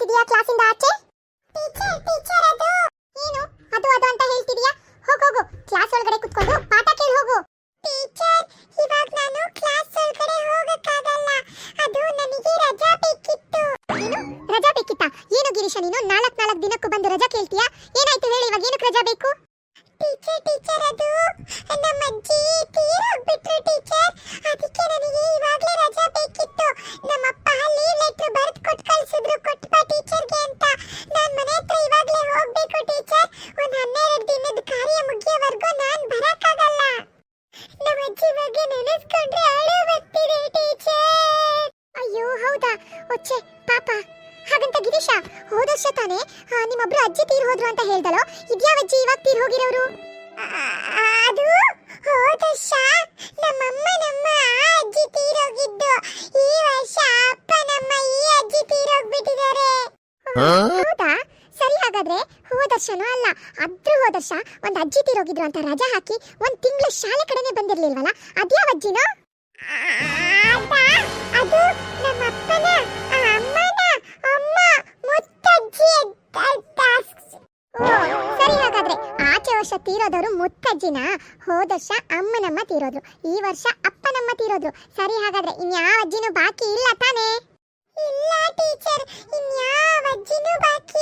ಹೇಳ್ತಿದೀಯಾ ಕ್ಲಾಸಿಂದ ಆಚೆ? Teacher teacher ಅದು. ಏನು? ಅದು ಅದು ಅಂತ ಹೇಳ್ತಿದೀಯಾ? ಹೋಗು ಹೋಗು. ಕ್ಲಾಸ್ ಒಳಗಡೆ ಕುತ್ಕೊಂಡು ಪಾಠ ಕೇಳಿ ಹೋಗು. ಟೀಚರ್ ಇವಾಗ ನಾನು ಕ್ಲಾಸ್ ಒಳಗಡೆ ಹೋಗಕ್ಕಾಗಲ್ಲ. ಅದು ನನಗೆ ರಜಾ ಬೇಕಿತ್ತು. ಏನು? ರಜಾ ಬೇಕಿತ್ತಾ? ಏನು ಗಿರೀಶ ನೀನು? ನಾಲ್ಕು ನಾಲ್ಕು ದಿನಕ್ಕೂ ಬಂದು ರಜಾ ಕೇಳ್ತೀಯಾ? ಏನಾಯ್ತು ಹೇಳಿ ಇವಾಗ ಏನಕ್ಕೆ ರಜಾ ಬೇಕು? ಟೀಚರ್ ಟೀಚರ್ ಹಾಗಂತ ಹೋದರ್ಷ ತಾನೇ. ನಿಮ್ಮೊಬ್ರು ಅಜ್ಜಿ ತೀರ್ ಹೋದ್ರು ಅಂತ ಹೇಳ್ದಲೋ ಇದ್ಯಾವ ಅಜ್ಜಿ ಇವಾಗ ತೀರ್ ಹೋಗಿರೋರು? ಅದು? ಹೋದರ್ಷ ನಮ್ಮಮ್ಮ ನಮ್ಮ ಆ ಅಜ್ಜಿ ತೀರೋಗಿದ್ದು ಈ ವರ್ಷ ಅಪ್ಪ ನಮ್ಮ ಈ ಅಜ್ಜಿ ತೀರ್ ಹೋಗ್ಬಿಟ್ಟಿದ್ದಾರೆ. ಹೌದಾ? ಸರಿ ಹಾಗಾದ್ರೆ ಹೋದ ವರ್ಷನೂ ಅಲ್ಲ. ಅದ್ರ ಹೋದರ್ಷ ಒಂದ್ ಅಜ್ಜಿ ತೀರೋಗಿದ್ರು ಅಂತ ರಜಾ ಹಾಕಿ ಒಂದ್ ತಿಂಗಳು ಶಾಲೆ ಕಡೆನೆ ಬಂದಿರ್ಲಿಲ್ವಲ್ಲ? ಅದ್ಯಾವ ಅಜ್ಜಿನೋ? ಅದು ನಮ್ಮ ಅಪ್ಪನ ತೀರೋದವರು ಮುತ್ತಜ್ಜಿನ. ಹೋದ ವರ್ಷ ಅಮ್ಮನಮ್ಮ ತೀರೋದ್ರು. ಈ ವರ್ಷ ಅಪ್ಪನಮ್ಮ ತೀರೋದ್ರು. ಸರಿ ಹಾಗಾದ್ರೆ ಇನ್ಯಾವ ಅಜ್ಜಿನೂ ಬಾಕಿ ಇಲ್ಲ ತಾನೇ? ಇಲ್ಲ ಟೀಚರ್, ಇನ್ಯಾವ ಅಜ್ಜಿನೂ ಬಾಕಿ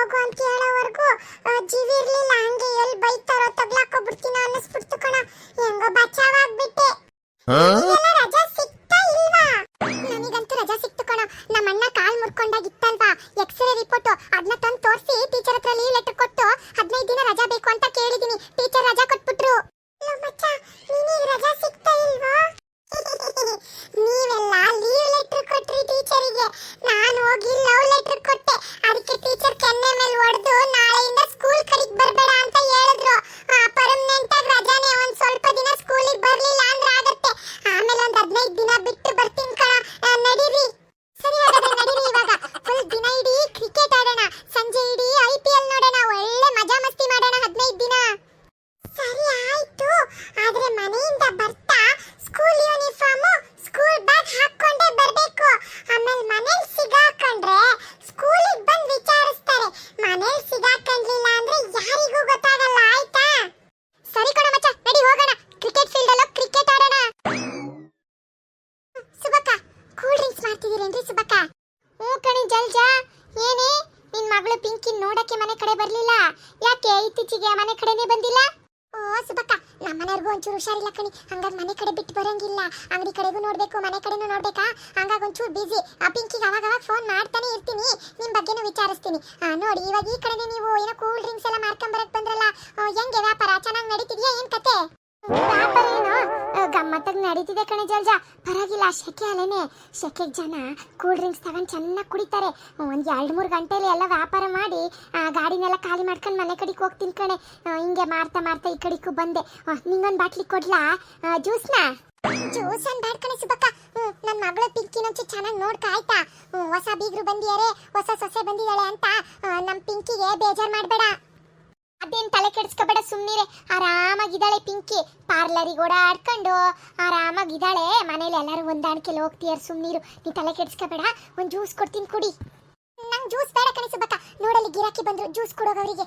ಹೋಗು ಅಂತ ಹೇಳೋವರೆಗೂ ಜೀವಿರ್ಲಿಲ್ಲ ಹಂಗೆ ಎಲ್ಲಿ ಬೈತಾರೋ ತಗ್ಲಾಕೊಬಿಡ್ತೀನೋ ಅನ್ನಿಸ್ಬಿಡ್ತು ಕಣ. ಹೆಂಗೋ ಬಚಾವಾಗ್ಬಿಟ್ಟೆ. ರಜಾ ಸಿಕ್ತಾ ಇಲ್ವಾ? ನನಗಂತೂ ರಜಾ ಸಿಕ್ತು ಕಣ. ನಮ್ಮ ಅಣ್ಣ ಕಾಲ್ ಮುರ್ಕೊಂಡಾಗಿತ್ತಲ್ವಾ? ಎಕ್ಸ್ರೇ ರಿಪೋರ್ಟ್ ಅದನ್ನ ತಂದು ತೋರಿಸಿ ಟೀಚರ್ ಹತ್ರ ಲೀವ್ ಲೆಟರ್ ಕೊಟ್ಟು ಹದಿನೈದು ದಿನ ರಜಾ ಬೇಕು ಅಂತ ಕೇಳಿದೀನಿ. ನೋಡಕ್ಕೆ ಮನೆ ಕಡೆ ಬರ್ಲಿಲ್ಲ? ಯಾಕೆ ಇತ್ತೀಚೆಗೆ ಮನೆ ಕಡೆನೇ ಬಂದಿಲ್ಲ? ಓ ಸುಬಕ್ಕ ನಮ್ಮ ಮನೆಯವ್ರಿಗೂ ಒಂಚೂರು ಹುಷಾರಿಲ್ಲ ಕಣಿ. ಹಂಗಾಗಿ ಮನೆ ಕಡೆ ಬಿಟ್ಟು ಬರಂಗಿಲ್ಲ. ಅಂಗಡಿ ಕಡೆಗೂ ನೋಡ್ಬೇಕು, ಮನೆ ಕಡೆನೂ ನೋಡ್ಬೇಕಾ? ಹಂಗಾಗಿ ಒಂಚೂರು ಬಿಜಿ ಆ ಪಿಂಕಿಗೆ ಅವಾಗ ಫೋನ್ ಮಾಡ್ತಾನೆ ಇರ್ತೀನಿ. ನಿಮ್ ಬಗ್ಗೆನೂ ವಿಚಾರಿಸ್ತೀನಿ. ನೋಡಿ, ಇವಾಗ ಈ ಕಡೆನೇ ನೀವು ಏನೋ ಕೂಲ್ ಡ್ರಿಂಕ್ಸ್ ಎಲ್ಲ ಮಾರ್ಕೊಂಡ್ ಬರಕ್ ಬಂದ್ರಲ್ಲ ಹೆಂಗೆ ವ್ಯಾಪಾರ? ಚೆನ್ನಾಗಿ ನಡೀತಿದ್ಯಾ ಏನ್ ಕತೆ? ವ್ಯಾಪಾರ ಏನೋ? ಗಮ್ಮತ್ತಾಗಿ ನಡೀತಿದೆ ಕಣೆ ಜಲ್ಜ. ಪರವಾಗಿಲ್ಲ ಶೆಕೆ ಅಲ್ಲೇನೆ ಶೆಕೆಗೆ ಜನ ಕೂಲ್ ಡ್ರಿಂಕ್ಸ್ ತಗೊಂಡು ಚೆನ್ನಾಗಿ ಕುಡಿತಾರೆ. ಒಂದು ಎರಡು ಮೂರು ಗಂಟೆಲಿ ಎಲ್ಲ ವ್ಯಾಪಾರ ಮಾಡಿ ಆ, ಗಾಡಿನೆಲ್ಲ ಖಾಲಿ ಮಾಡ್ಕೊಂಡು ಮನೆ ಕಡೆಗೆ ಹೋಗ್ತೀನಿ ಕಣೆ. ಹಿಂಗೆ ಮಾರ್ತಾ ಮಾಡ್ತಾ ಈ ಕಡೆಗೂ ಬಂದೆ. ನಿಂಗೊಂದು ಬಾಟ್ಲಿ ಕೊಡ್ಲಾ? ಜ್ಯೂಸ್ನ? ಜ್ಯೂಸ್ ಏನ್ ಬ್ಯಾಡ್ ಕಣೆ ಸುಬಕ್ಕ ಹ್ಮ್ ನನ್ನ ಮಗಳ ಪಿಂಕಿನ ಚೆನ್ನಾಗ್ ನೋಡ್ಕ ಆಯ್ತಾ? ಹೊಸ ಬೀಗ್ರು ಬಂದಿದ್ದಾರೆ ಹೊಸ ಸೊಸೆ ಬಂದಿದ್ದಾಳೆ ಅಂತ. ನಮ್ಮ ನಮ್ ಪಿಂಕಿಗೆ ಬೇಜಾರ್ ಮಾಡ್ಬೇಡ. ಕೆಡಿಸ್ಕೋಬೇಡ ಸುಮ್ಮನಿರೆ ಆರಾಮಾಗಿದ್ದಾಳೆ ಪಿಂಕಿ. ಪಾರ್ಲರಿಗೆ ಓಡಾಡ್ಕೊಂಡು. ಆರಾಮಾಗಿದ್ದಾಳೆ. ಮನೇಲಿ ಎಲ್ಲರೂ ಹೊಂದಾಣಿಕೆಲಿ ಹೋಗ್ತೀಯಾರ ಸುಮ್ಮನಿರು ನೀ ತಲೆ ಕೆಡ್ಸ್ಕೋಬೇಡ. ಒಂದು ಜ್ಯೂಸ್ ಕೊಡ್ತೀನಿ ಕುಡಿ. ನಂಗೆ ಜ್ಯೂಸ್ ಬೇಡ ಕಣೆ ಸುಬ್ಬಕ್ಕ. ನೋಡಲ್ಲಿ ಗಿರಾಕಿ ಬಂದ್ರು. ಜ್ಯೂಸ್ ಕೊಡೋಗವರಿಗೆ.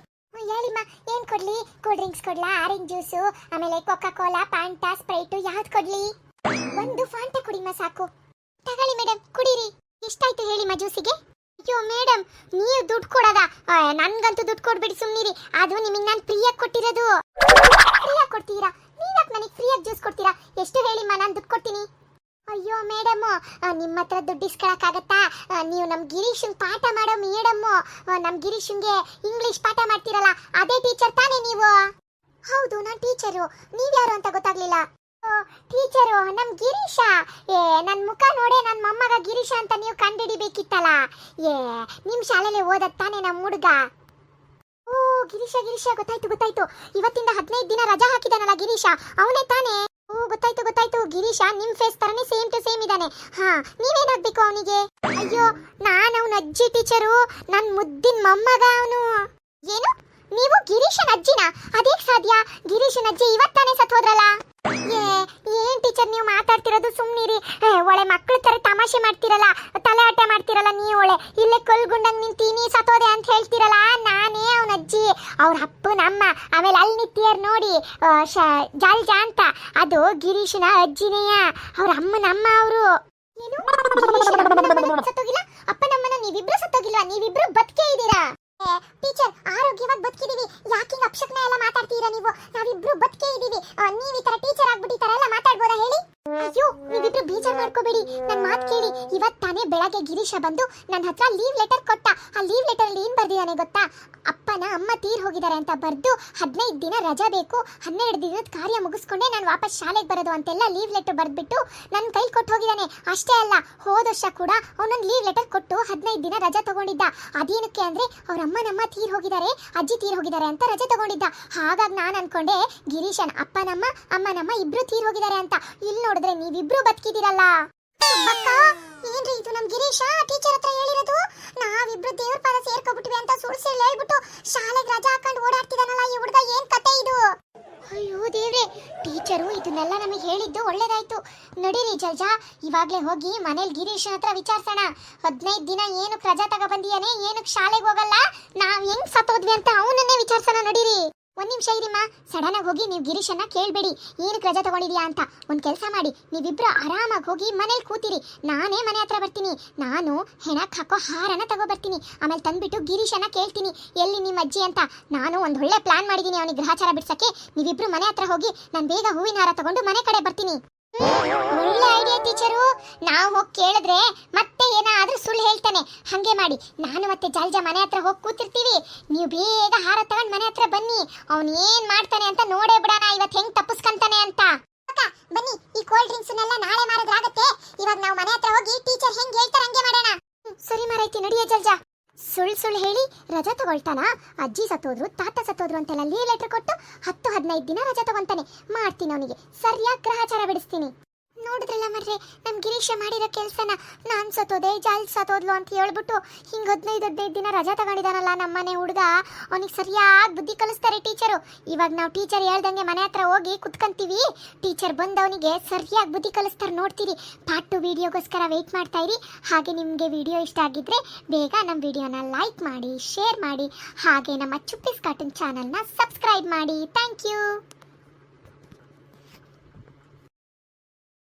ಹೇಳಿಮ್ಮ, ಏನ್ ಕೊಡ್ಲಿ? ಕೂಲ್ ಡ್ರಿಂಕ್ಸ್ ಕೊಡ್ಲಾ? ಆರೆಂಜ್ ಜ್ಯೂಸು ಆಮೇಲೆ ಕೊಕ್ಕಾ ಕೋಲಾ ಪ್ಯಾಂಟಾ ಸ್ಪ್ರೈಟು ಯಾವ್ದು ಕೊಡ್ಲಿ? ಒಂದು ಫಾಂಟ ಕುಡಿಮ್ಮ ಸಾಕು. ತಗೊಳ್ಳಿ ಮೇಡಮ್ ಕುಡೀರಿ. ಎಷ್ಟಾಯ್ತು ಹೇಳಿಮ್ಮ ಜ್ಯೂಸಿಗೆ ಅಯ್ಯೋ ಮೇಡಮ್ ನೀವು ದುಡ್ಡು ಕೊಡದ? ನನ್ಗಂತೂ ದುಡ್ಡು ಕೊಡ್ಬಿಡಿ ಸುಮ್ಮನಿರಿ ಅದು ನಿಮಗೆ ನಾನು ಫ್ರೀಯಾಗಿ ಕೊಟ್ಟಿರೋದು. ಫ್ರೀಯಾಗಿ ಕೊಡ್ತೀರಾ? ನೀವ್ಯಾಕೆ ನನಗೆ ಫ್ರೀಯಾಗಿ ಜ್ಯೂಸ್ ಕೊಡ್ತೀರಾ? ಎಷ್ಟು ಹೇಳಿಮ್ಮ, ನಾನು ದುಡ್ಡು ಕೊಡ್ತೀನಿ. ಅಯ್ಯೋ, ಮೇಡಮ್ ನಿಮ್ಮ ಹತ್ರ ದುಡ್ಡು ಇಸ್ಕೊಳಕ್ಕಾಗತ್ತಾ? ನೀವು ನಮ್ಮ ಗಿರೀಶನ್ ಪಾಠ ಮಾಡೋ ಮೇಡಮ್ಮು ನಮ್ಮ ಗಿರೀಶನ್ಗೆ ಇಂಗ್ಲೀಷ್ ಪಾಠ ಮಾಡ್ತೀರಲ್ಲ, ಅದೇ ಟೀಚರ್ ತಾನೇ ನೀವು? ಹೌದು, ನಾನು ಟೀಚರು. ನೀವ್ಯಾರು ಅಂತ ಗೊತ್ತಾಗ್ಲಿಲ್ಲ? ಟೀಚರು, ನಮ್ ಗಿರೀಶ. ಏ, ನನ್ ಮುಖ ನೋಡೆ ನನ್ ಮೊಮ್ಮಗ ಗಿರೀಶ ಅಂತ ನೀವು ಕಂಡಿಡಿಬೇಕಿತ್ತಲ್ಲ? ಏ, ನಿಮ್ ಶಾಲೆಲಿ ಓದತ್ ತಾನೇ ನಮ್ಮ ಹುಡುಗ? ಓ, ಗಿರೀಶ ಗಿರೀಶ, ಗೊತ್ತಾಯ್ತು ಗೊತ್ತಾಯ್ತು. ಇವತ್ತಿಂದ ಹದಿನೈದು ದಿನ ರಜಾ ಹಾಕಿದಾನಲ್ಲ ಗಿರೀಶ. ಅವನೇ ತಾನೇ? ಓ, ಗೊತ್ತಾಯ್ತು ಗೊತ್ತಾಯ್ತು. ಗಿರೀಶ, ನಿಮ್ ಫೇಸ್ ತರನೇ ಸೇಮ್ ಟು ಸೇಮ್ ಇದಾನೆ. ಹಾ ನೀವೇನಾಗ್ಬೇಕು ಅವನಿಗೆ? ಅಯ್ಯೋ, ನಾನು ಅವನ ಅಜ್ಜಿ ಟೀಚರು. ನನ್ ಮುದ್ದಿನ ಮೊಮ್ಮಗ ಅವನು. ಏನು? ನೀವು ಗಿರೀಶನ ಅಜ್ಜಿನ? ಅದೇ ಸಾಧ್ಯ? ಗಿರೀಶನ ಅಜ್ಜಿ ಇವತ್ತಾನೇ ಸತ್ ಹೋದ್ರಲ್ಲ? ಏನ್ ಟೀಚರ್ ನೀವು ಮಾತಾಡ್ತಿರೋದು ಸುಮ್ನಿರಿ. ಒಳ್ಳೆ ಮಕ್ಕಳು ತರ ತಮಾಷೆ ಮಾಡ್ತಿರಲ್ಲ, ತಲೆ ಆಟ ಮಾಡ್ತಿರಲ್ಲ ನೀವು ಒಳ್ಳೆ. ಇಲ್ಲೇ ಕಲ್ಗುಂಡಂಗ್ ನಿಂತೀನಿ ಸತೋದೆ ಅಂತ ಹೇಳ್ತಿರಲ್ಲ, ನಾನೇ ಅವನ ಅಜ್ಜಿ. ಅವ್ರ ಅಪ್ಪ ಅಮ್ಮ ಆಮೇಲೆ ಅಲ್ಲಿ ನಿಂತಿಯರ್ ನೋಡಿ ಶ- ಅಂತ. ಅದು ಗಿರೀಶನ ಅಜ್ಜಿನೇಯ, ಅವ್ರ ಅಮ್ಮನ ಅಮ್ಮ ಅವರು. ಏನು ಅಪ್ಪ ನಮ್ಮನ ಸತ್ತೋಗಿಲ್ಲ? ನೀವಿಬ್ರು ಸತ್ತೋಗಿಲ್ವಾ? ನೀವಿಬ್ರು ಬದುಕೇ ಇದ್ದೀರಾ? ಟೀಚರ್, ಆರೋಗ್ಯವಾಗಿ ಬದುಕಿದೀವಿ. ಯಾಕೆ ಅಪಶಕ್ನ ಎಲ್ಲ ಮಾತಾಡ್ತೀರಾ ನೀವು? ನಾವಿಬ್ರು ಬದುಕೇ ಇದ್ದೀವಿ ನೀವ್ ಈ ತರ ಟೀಚರ್ ಆಗ್ಬಿಟ್ಟು ಈ ತರ ಎಲ್ಲ ಮಾತಾಡ್ಬೋದಾ ಹೇಳಿ? ಅಯ್ಯೋ ನೀವಿಬ್ರು ಬೇಜಾರ್ ಮಾಡ್ಕೋಬೇಡಿ. ನನ್ ಮಾತ್ ಕೇಳಿ. ಇವತ್ ತಾನೇ ಬೆಳಗ್ಗೆ ಗಿರೀಶ ಬಂದು ನನ್ನ ಹತ್ರ ಲೀವ್ ಲೆಟರ್ ಕೊಟ್ಟ. ಆ ಲೀವ್ ಲೆಟರ್ ಅಲ್ಲಿ ಏನ್ ಬರ್ದಿದಾನೆ ಗೊತ್ತಾ? ಅಪ್ಪನ ಅಮ್ಮ ತೀರ್ ಹೋಗಿದ್ದಾರೆ ಅಂತ ಬರ್ದು ಹದಿನೈದು ದಿನ ರಜಾ ಬೇಕು. ಹನ್ನೆರಡು ದಿನದ ಕಾರ್ಯ ಮುಗಿಸ್ಕೊಂಡೆ ನಾನು ವಾಪಸ್ ಶಾಲೆಗೆ ಬರೋದು ಅಂತೆಲ್ಲ ಲೀವ್ ಲೆಟರ್ ಬರೆದ್ಬಿಟ್ಟು ನನ್ನ ಕೈ ಕೊಟ್ಟು ಹೋಗಿದ್ದಾನೆ. ಅಷ್ಟೇ ಅಲ್ಲ, ಹೋದ ವರ್ಷ ಕೂಡ ಅವನೊಂದು ಲೀವ್ ಲೆಟರ್ ಕೊಟ್ಟು ಹದಿನೈದು ದಿನ ರಜಾ ತಗೊಂಡಿದ್ದ. ಅದೇನಕ್ಕೆ ಅಂದ್ರೆ ಅವ್ರ ಅಮ್ಮನಮ್ಮ ತೀರ್ ಹೋಗಿದ್ದಾರೆ, ಅಜ್ಜಿ ತೀರ್ ಹೋಗಿದ್ದಾರೆ ಅಂತ ರಜೆ ತಗೊಂಡಿದ್ದ. ಹಾಗಾಗಿ ನಾನು ಅನ್ಕೊಂಡೆ, ಗಿರೀಶನ್ ಅಪ್ಪನಮ್ಮ, ಅಮ್ಮನಮ್ಮ ಇಬ್ರು ತೀರ್ ಹೋಗಿದ್ದಾರೆ ಅಂತ. ಇಲ್ಲಿ ನೋಡಿದ್ರೆ ನೀವಿಬ್ರು ಬದುಕಿದಿರಲ್ಲ ಬಕ್ಕ ಏನ್ರಿ ಇದು ನಮ್ ಗಿರೀಶ ಟೀಚರ್ ಹತ್ರ ಹೇಳಿರೋದು? ನಾವಿಬ್ರು ದೇವ್ರ ಪಾದ ಸೇರ್ಕೊಬಿಟ್ವಿ ಅಂತ ಸುಳ್ಳು ಹೇಳ್ಬಿಟ್ಟು ಶಾಲೆಗೆ ರಜಾ ಹಾಕೊಂಡು ಓಡಾಡ್ತಿದಾನಲ್ಲ ಈ ಹುಡುಗ, ಏನ್ ಕತೆ ಇದು? ಅಯ್ಯೋ ದೇವ್ರೆ ಟೀಚರು ಇದನ್ನೆಲ್ಲ ನಮಗೆ ಹೇಳಿದ್ದು ಒಳ್ಳೇದಾಯ್ತು. ನಡೀರಿ ಜಲ್ಜಾ, ಇವಾಗ್ಲೇ ಹೋಗಿ ಮನೇಲಿ ಗಿರೀಶ್ ಹತ್ರ ವಿಚಾರಿಸೋಣ. ಹದಿನೈದು ದಿನ ಏನಕ್ಕೆ ರಜಾ ತಗೊಬಂದಿಯಾನೆ ಏನಕ್ಕೆ ಶಾಲೆಗೆ ಹೋಗಲ್ಲ? ನಾವ್ ಹೆಂಗ್ ಸತ್ತೋದ್ವಿ ಅಂತ ಅವನನ್ನೇ ವಿಚಾರಿಸೋಣ ನಡೀರಿ. ಒಂದ್ ನಿಮಿಷ ಇರಿಮ್ಮ ಸಡನ್ ಆಗಿ ಹೋಗಿ ನೀವು ಗಿರೀಶನ್ನ ಕೇಳಬೇಡಿ. ಏನಕ್ಕೆ ರಜಾ ತಗೊಂಡಿದ್ಯಾ ಅಂತ. ಒಂದ್ ಕೆಲಸ ಮಾಡಿ. ನೀವಿಬ್ರು ಆರಾಮಾಗಿ ಹೋಗಿ ಮನೇಲಿ ಕೂತಿರಿ. ನಾನೇ ಮನೆ ಹತ್ರ ಬರ್ತೀನಿ. ನಾನು ಹೆಣಕ್ ಹಾಕೋ ಹಾರನ ತಗೋ ಬರ್ತೀನಿ. ಆಮೇಲೆ ತಂದ್ಬಿಟ್ಟು ಗಿರೀಶನ್ನ ಕೇಳ್ತೀನಿ. ಎಲ್ಲಿ ನಿಮ್ಮ ಅಜ್ಜಿ ಅಂತ. ನಾನು ಒಂದು ಒಳ್ಳೆ ಪ್ಲಾನ್ ಮಾಡಿದೀನಿ ಅವನಿಗೆ ಗ್ರಹಚಾರ ಬಿಡ್ಸಕ್ಕೆ. ನೀವಿಬ್ರು ಮನೆ ಹತ್ರ ಹೋಗಿ ನಾನು ಬೇಗ ಹೂವಿನ ಹಾರ ತಗೊಂಡು ಮನೆ ಕಡೆ ಬರ್ತೀನಿ. ಟೀಚರು, ನಾವು ಹೋಗಿ ಕೇಳಿದ್ರೆ ಮತ್ತೆ ಏನಾದರೂ ಸುಳ್ಳು ಹೇಳ್ತಾನೆ. ಹಂಗೆ ಮಾಡಿ. ನಾನು ಮತ್ತೆ ಜಲ್ಜ ಮನೆ ಹತ್ರ ಹೋಗಿ ಕೂತಿರ್ತೀವಿ. ನೀವು ಬೇಗ ಹಾರ ತಗೊಂಡು ಮನೆ ಹತ್ರ ಬನ್ನಿ. ಅವನು ಏನು ಮಾಡ್ತಾನೆ ಅಂತ ನೋಡೇ ಬಿಡೋಣ. ಇವತ್ತು ಹೆಂಗೆ ತಪ್ಪಿಸ್ಕಂತಾನೆ ಅಂತ. ಬನ್ನಿ. ಈ ಕೋಲ್ಡ್ ಡ್ರಿಂಕ್ಸ್ನೆಲ್ಲ ನಾಳೆ ಮಾರೋದಾಗತ್ತೆ ಇವಾಗ ನಾವು ಮನೆ ಹತ್ರ ಹೋಗಿ ಟೀಚರ್ ಹೆಂಗೆ ಹೇಳ್ತಾರೆ ಹಂಗೆ ಮಾಡೋಣ. ಸರಿ ಮಾರೈತಿ, ನಡಿಯ ಜಲ್ಜ. ಸುಳ್ಳು ಸುಳ್ಳು ಹೇಳಿ ರಜಾ ತಗೊಳ್ತಾನ. ಅಜ್ಜಿ ಸತ್ತೋದ್ರು, ತಾತ ಸತ್ತೋದ್ರು ಅಂತೆಲ್ಲ ಲೀವ್ ಲೆಟರ್ ಕೊಟ್ಟು ಹತ್ತು ಹದಿನೈದು ದಿನ ರಜಾ ತಗೊಂತಾನೆ. ಮಾಡ್ತೀನಿ ಅವನಿಗೆ. ಸರಿಯಾಗಿ ಗ್ರಹಚಾರ ಬಿಡಿಸ್ತೀನಿ. ನೋಡಿದ್ರಲ್ಲ ಮರ್ರೆ ನಮ್ಮ ಗಿರೀಶ ಮಾಡಿರೋ ಕೆಲಸನ ನಾನು ಸತ್ತೋದೆ, ಜಾಲ್ ಸತ್ತೋದ್ಲು ಅಂತ ಹೇಳ್ಬಿಟ್ಟು ಹಿಂಗ್ ಹದಿನೈದು ಹದಿನೈದು ದಿನ ರಜಾ ತಗೊಂಡಿದಾನಲ್ಲ ನಮ್ಮನೆ ಹುಡುಗ. ಅವನಿಗೆ ಸರಿಯಾಗಿ ಬುದ್ಧಿ ಕಲಿಸ್ತಾರೆ ಟೀಚರು. ಇವಾಗ ನಾವು ಟೀಚರ್ ಹೇಳ್ದಂಗೆ ಮನೆ ಹತ್ರ ಹೋಗಿ ಕುತ್ಕಂತೀವಿ. ಟೀಚರ್ ಬಂದವನಿಗೆ ಸರಿಯಾಗಿ ಬುದ್ಧಿ ಕಲಿಸ್ತಾರೆ ನೋಡ್ತೀರಿ. ಪಾರ್ಟ್ ಟು ವಿಡಿಯೋಗೋಸ್ಕರ ವೆಯ್ಟ್ ಮಾಡ್ತಾ ಇರಿ. ಹಾಗೆ ನಿಮಗೆ ವಿಡಿಯೋ ಇಷ್ಟ ಆಗಿದ್ರೆ ಬೇಗ ನಮ್ಮ ವಿಡಿಯೋನ ಲೈಕ್ ಮಾಡಿ, ಶೇರ್ ಮಾಡಿ. ಹಾಗೆ ನಮ್ಮ ಚುಪ್ಪಿಸ್ ಕಾರ್ಟೂನ್ ಚಾನಲ್ನ ಸಬ್ಸ್ಕ್ರೈಬ್ ಮಾಡಿ. Thank you.